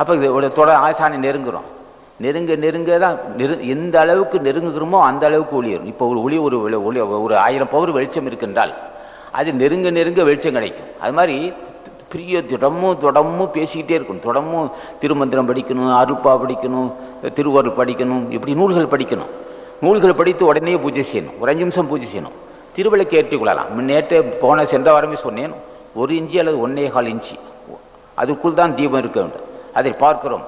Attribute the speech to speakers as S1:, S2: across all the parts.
S1: அப்போ இது தொட ஆசானை நெருங்குறோம். நெருங்க நெருங்க தான் நெரு எந்த அளவுக்கு நெருங்குகிறோமோ அந்த அளவுக்கு ஒளி வரும் இப்போ ஒரு ஒளி ஒரு ஒளி ஒரு ஆயிரம் பவர் வெளிச்சம் இருக்கின்றால் அது நெருங்க நெருங்க வெளிச்சம் கிடைக்கும். அது மாதிரி பிரிய தொடமும் தொடமும் பேசிக்கிட்டே இருக்கணும். தொடமும் திருமந்திரம் படிக்கணும் அருப்பா படிக்கணும் திருவாரூர் படிக்கணும் இப்படி நூல்கள் படிக்கணும். நூல்கள் படித்து உடனே பூஜை செய்யணும். ஒரு அஞ்சு நிமிஷம் பூஜை செய்யணும். திருவிளக்கு ஏற்றிக் கொள்ளலாம். முன்னேற்ற போன சென்ற வாரமே சொன்னேன். ஒரு இன்ச்சு அல்லது ஒன்னே கால் இன்ச்சு அதுக்குள் தான் தீபம் இருக்க வேண்டும். அதை பார்க்கிறோம்.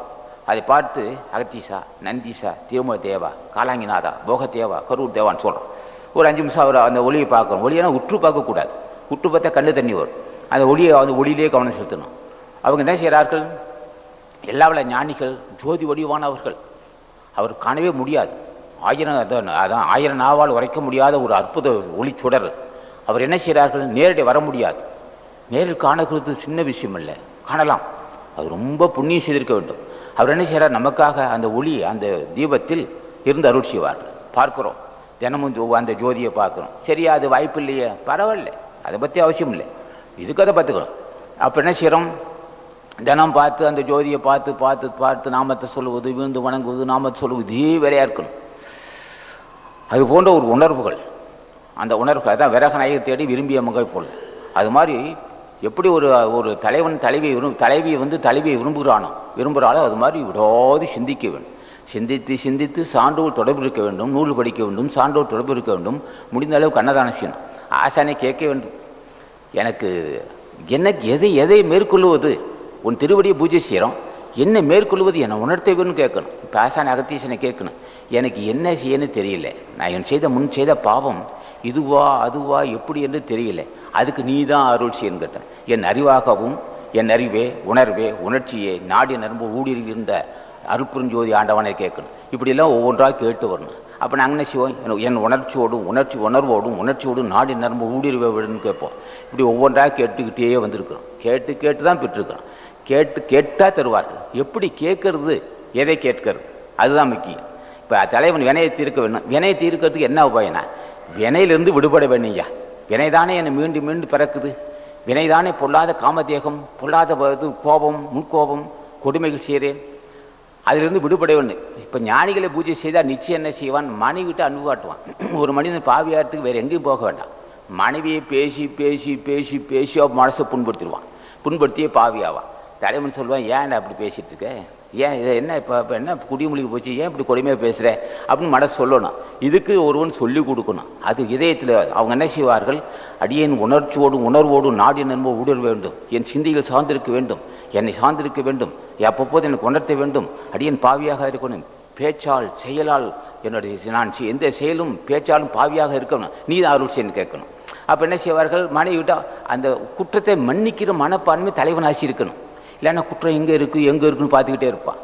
S1: அதை பார்த்து அகத்தீசா நந்தீசா திருமல தேவா காலாங்கிநாதா போக தேவா கரூர் தேவான்னு சொல்கிறோம் ஒரு அஞ்சு நிமிஷம் அவர் அந்த ஒளியை பார்க்குறோம். ஒளியெல்லாம் உற்று பார்க்கக்கூடாது உற்று பார்த்தா கண்ணு தண்ணி வரும். அந்த ஒளியை அந்த ஒளியிலே கவனம் செலுத்தணும். அவங்க என்ன செய்கிறார்கள் எல்லா வல்ல ஞானிகள் ஜோதி வடிவானவர்கள். அவர் காணவே முடியாது. ஆயிரம் அதான் அதான் ஆயிரம் நாவால் உரைக்க முடியாத ஒரு அற்புத ஒளி சுடர். அவர் என்ன செய்கிறார்கள் நேரடி வர முடியாது. நேரில் காணக்கிறது சின்ன விஷயம் இல்லை. காணலாம். அது ரொம்ப புண்ணியம் செய்திருக்க வேண்டும். அவர் என்ன செய்கிறார் நமக்காக அந்த ஒளி அந்த தீபத்தில் இருந்து அருள் செய்வார். பார்க்கிறோம். தினமும் ஜோ- அந்த ஜோதியை பார்க்குறோம். சரியா அது வாய்ப்பு இல்லையே? பரவாயில்ல. அதை பற்றி அவசியம் இல்லை. இதுக்கு அதை பார்த்துக்கணும். அப்போ என்ன செய்கிறோம் தினம் பார்த்து அந்த ஜோதியை பார்த்து பார்த்து பார்த்து நாமத்தை சொல்லுவது விழுந்து வணங்குவது நாமத்தை சொல்லுவது இதே வேலையாக இருக்கணும். அது போன்ற ஒரு உணர்வுகள். அந்த உணர்வுகள் அதான் விரகநாயகை தேடி விரும்பிய முகை போல். அது மாதிரி எப்படி ஒரு ஒரு தலைவன் தலைவியை விரும் தலைவியை வந்து தலைவியை விரும்புகிறானோ விரும்புகிறாளோ அது மாதிரி விடாது சிந்திக்க வேண்டும். சிந்தித்து சிந்தித்து சான்றோர் தொடர்பு இருக்க வேண்டும் நூல் படிக்க வேண்டும் சான்றோர் தொடர்பு இருக்க வேண்டும் முடிந்த அளவுக்கு அன்னதானம் செய்யணும் ஆசானை கேட்க வேண்டும். எனக்கு என்ன எதை எதை மேற்கொள்வது? உன் திருவடியை பூஜை செய்கிறோம் என்ன மேற்கொள்வது? என்னை உணர்த்த வேணும்னு கேட்கணும். இப்போ ஆசான அகத்தீசனை கேட்கணும். எனக்கு என்ன செய்யணும்னு தெரியல. நான் என் செய்த முன் செய்த பாவம். இதுவா அதுவா எப்படி என்று தெரியல. அதுக்கு நீ தான் அருள் செய்யணும் கேட்டேன். என் அறிவாகவும் என் அறிவே உணர்வே உணர்ச்சியே நாடி நரம்பு ஊடுருவிருந்த அருட்பெருஞ்சோதி ஆண்டவனை கேட்கணும். இப்படிலாம் ஒவ்வொன்றாக கேட்டு வரணும். அப்போ நாங்கள் என்ன செய்வோம்? என் உணர்ச்சியோடும் உணர்ச்சி உணர்வோடும் உணர்ச்சியோடும் நாடி நரம்பு ஊடுருவே விடுன்னு கேட்போம். இப்படி ஒவ்வொன்றாக கேட்டுக்கிட்டே வந்திருக்கிறோம். கேட்டு கேட்டு தான் பெற்றிருக்கிறோம். கேட்டு கேட்டால் தருவார்கள். எப்படி கேட்கறது? எதை கேட்கறது? அதுதான் முக்கியம். இப்போ தலைவன் வினையை தீர்க்க வேணும். வினையை தீர்க்கிறதுக்கு என்ன உபாயனா வினையிலிருந்து விடுபட வேணும்யா வினைதானே என்னை மீண்டும் மீண்டும் பிறக்குது. வினைதானே பொல்லாத காமதேகம் பொல்லாத இது கோபம் முன்கோபம் கொடுமைகள் செய்கிறேன். அதிலிருந்து விடுபட வேண்டும் இப்போ ஞானிகளை பூஜை செய்தால் நிச்சயம் என்ன செய்வான்? மனைவிட்டு அன்பு காட்டுவான் ஒரு மனிதன் பாவியாரத்துக்கு வேறு எங்கேயும் போக வேண்டாம். மனைவியை பேசி பேசி பேசி பேசி மனசை புண்படுத்திடுவான். புண்படுத்தியே பாவியாவான். தலைவன் சொல்லுவான் ஏன் அப்படி பேசிட்டு இருக்க ஏன் இதை என்ன இப்போ இப்போ என்ன குடிமொழிக்கு போச்சு? ஏன் இப்படி கொடுமையாக பேசுகிற அப்படின்னு மனசு சொல்லணும். இதுக்கு ஒருவன் சொல்லி கொடுக்கணும். அது இதயத்தில் அவங்க என்ன செய்வார்கள்? அடியேன் உணர்ச்சியோடும் உணர்வோடும் நாடி நண்போ ஊடல் வேண்டும். என் சிந்தையில் சார்ந்திருக்க வேண்டும். என்னை சார்ந்திருக்க வேண்டும். அப்பப்போது எனக்கு உணர்த்த வேண்டும். அடியேன் பாவியாக இருக்கணும். பேச்சால் செயலால் என்னுடைய நான் எந்த செயலும் பேச்சாலும் பாவியாக இருக்கணும். நீ தான் அருள் செய்யணும் கேட்கணும். அப்போ என்ன செய்வார்கள்? மனைவிட்டா அந்த குற்றத்தை மன்னிக்கிற மனப்பான்மை தலைவனாசி இருக்கணும். இல்லைன்னா குற்றம் எங்கே இருக்குது எங்கே இருக்குன்னு பார்த்துக்கிட்டே இருப்பான்.